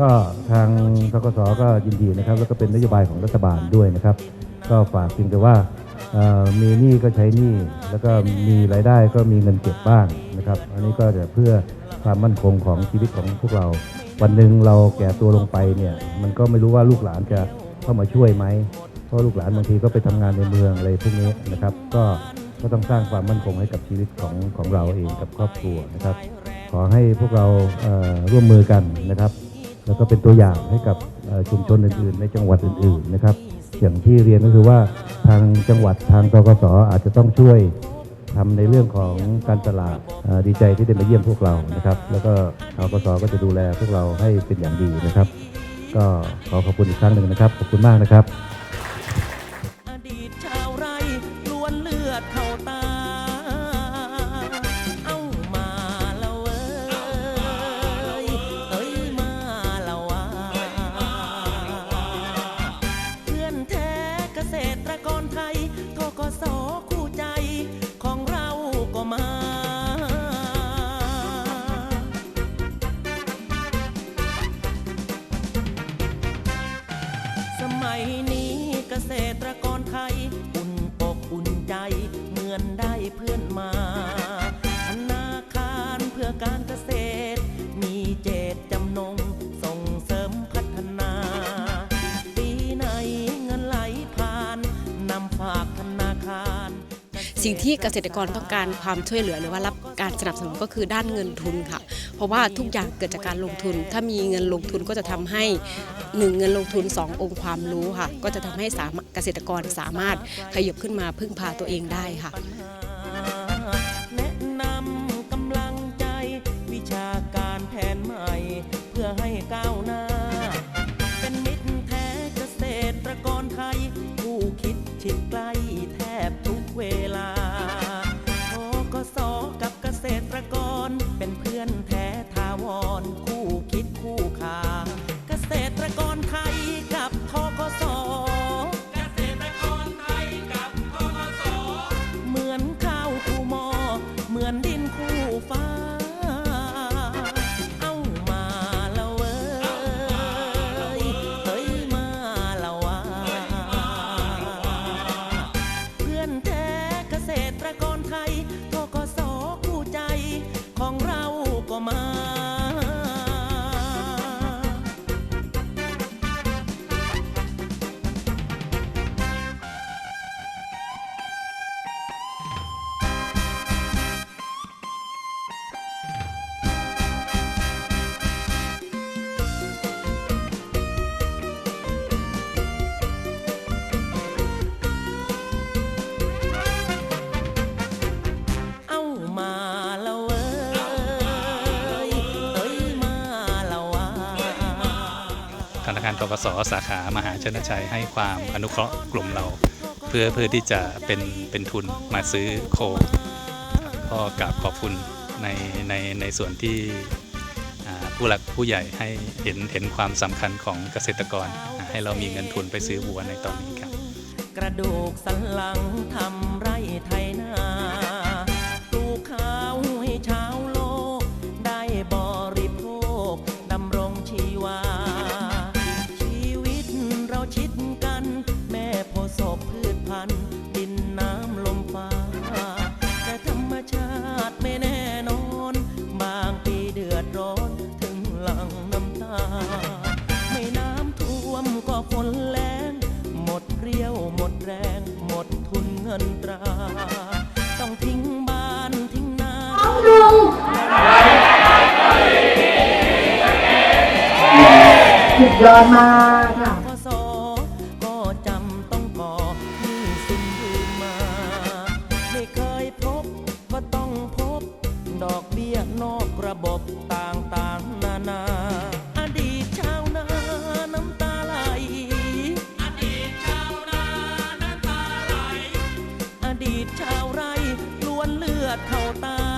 ก็ทางทกสก็ยินดีนะครับ แล้วก็เป็นนโยบายของรัฐบาลด้วยนะครับ ก็ฝากเพียงแต่ว่าเอ่อมีหนี้ก็ใช้หนี้แล้วก็มีรายได้ก็มีเงินเก็บบ้างนะครับ อันนี้ก็จะเพื่อความมั่นคงของชีวิตของพวกเรา วันหนึ่งเราแก่ตัวลงไปเนี่ย มันก็ไม่รู้ว่าลูกหลานจะเข้ามาช่วยไหมเพราะลูกหลานบางทีก็ไปทำงานในเมืองอะไรพวกนี้นะครับ ก็ก็ต้องสร้างความมั่นคงให้กับชีวิตของของเราเองกับครอบครัวนะครับ ขอให้พวกเราเอ่อร่วมมือกันนะครับ แล้วก็เป็นตัวอย่างให้กับชุมชนอื่นๆ ในจังหวัดอื่นๆนะครับ อย่างที่เรียนก็คือว่าทางจังหวัดทางตกสอาจจะต้องช่วยทำในเรื่องของการตลาดดีใจที่ได้มาเยี่ยมพวกเรานะครับ แล้วก็ทกสก็จะดูแลพวกเราให้เป็นอย่างดีนะครับ ก็ขอขอบคุณอีกครั้งหนึ่งนะครับ ขอบคุณมากนะครับ นี้เกษตรกรไทย อุ่นอกอุ่นใจ เหมือนได้เพื่อนมา สิ่งที่เกษตรกรต้องการความช่วยเหลือหรือว่ารับการสนับสนุนก็คือด้านเงินทุนค่ะ เพราะว่าทุกอย่างเกิดจากการลงทุน ถ้ามีเงินลงทุนก็จะทำให้หนึ่งเงินลงทุนสององค์ความรู้ค่ะ ก็จะทำให้สามเกษตรกรสามารถขยับขึ้นมาพึ่งพาตัวเองได้ค่ะแนะนำกำลังให้ก้าวหน้า เป็นมิตรแท้เกษตรกรไทย ผู้คิดชิดใกล้แทบ เวลาทกสกับเกษตรกร เป็นเพื่อนแท้ทาวร คู่คิดคู่ขาเกษตรกรไทยกับทกสเหมือนข้าวคู่หมอเหมือนดิน นาคารทกสสาขามหาชนชัยให้ความอนุเคราะห์กลุ่มเรา เพื่อเพื่อที่จะเป็นเป็นทุนมาซื้อโคก็กราบขอบคุณในในในส่วนที่ผู้หลักผู้ใหญ่ให้เห็นเห็นความสำคัญของเกษตรกร ให้เรามีเงินทุนไปซื้อวัวในตอนนี้ครับ กระดูกสันหลังทำไรไทยนา ทุนเงินตรา ต้องทิ้งบ้านทิ้งนาสุดยอดมาก อดเข้าตา